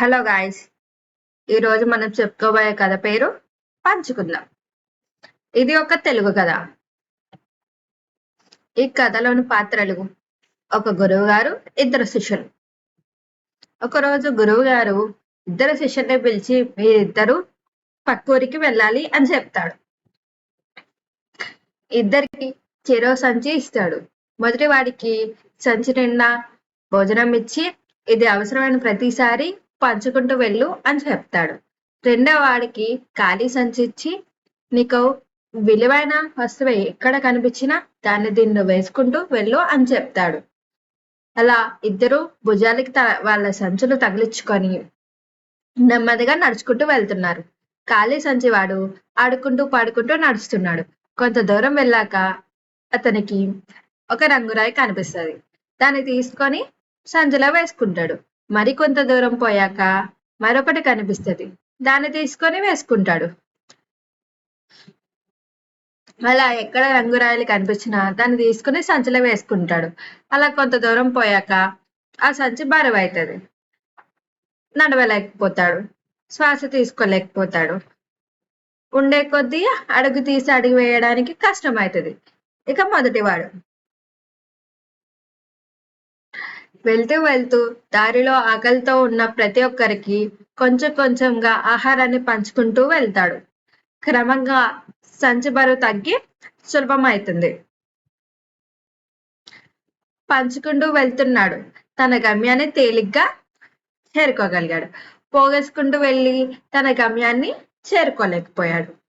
Hello guys ఈరోజు మనం చెప్పుకోబోయే కథ పేరు పంచుకుందాం. ఇది ఒక తెలుగు కథ. ఈ కథలోని పాత్రలు ఒక గురువు గారు ఇద్దరు శిష్యులు. ఒకరోజు గురువు గారు ఇద్దరు శిష్యుల్ని పిలిచి మీరిద్దరు పక్కూరికి వెళ్ళాలి అని చెప్తాడు. ఇద్దరికి చెరో సంచి ఇస్తాడు. మొదటి వాడికి సంచి నిండా భోజనం ఇచ్చి ఇది అవసరమైన ప్రతిసారి పంచుకుంటూ వెళ్ళు అని చెప్తాడు. రెండో వాడికి ఖాళీ సంచి ఇచ్చి నీకు విలువైన వస్తువు ఎక్కడ కనిపించినా దాన్ని దీన్ని వేసుకుంటూ వెళ్ళు అని చెప్తాడు. అలా ఇద్దరు భుజాలకి త- వాళ్ళ సంచులు తగిలించుకొని నెమ్మదిగా నడుచుకుంటూ వెళ్తున్నారు. ఖాళీ సంచి వాడు ఆడుకుంటూ పాడుకుంటూ నడుస్తున్నాడు. కొంత దూరం వెళ్ళాక అతనికి ఒక రంగురాయి కనిపిస్తుంది. దాన్ని తీసుకొని సంచిలో వేసుకుంటాడు. మరి కొంత దూరం పోయాక మరొకటి కనిపిస్తుంది. దాన్ని తీసుకొని వేసుకుంటాడు. అలా ఎక్కడ రంగురాయలు కనిపించినా దాన్ని తీసుకుని సంచిలో వేసుకుంటాడు. అలా కొంత దూరం పోయాక ఆ సంచి బరువు అవుతుంది నడవలేకపోతాడు. శ్వాస తీసుకోలేకపోతాడు. ఉండే కొద్దీ అడుగు తీసి అడుగు వేయడానికి కష్టం అవుతుంది ఇక మొదటివాడు. వెళ్తూ వెళ్తూ దారిలో ఆకలితో ఉన్న ప్రతి ఒక్కరికి కొంచెం కొంచెంగా ఆహారాన్ని పంచుకుంటూ వెళ్తాడు. క్రమంగా సంచి బరువు తగ్గి సులభమవుతుంది. పంచుకుంటూ వెళ్తున్నాడు. తన గమ్యాన్ని తేలిగ్గా చేరుకోగలిగాడు. పోగేసుకుంటూ వెళ్ళి తన గమ్యాన్ని చేరుకోలేకపోయాడు.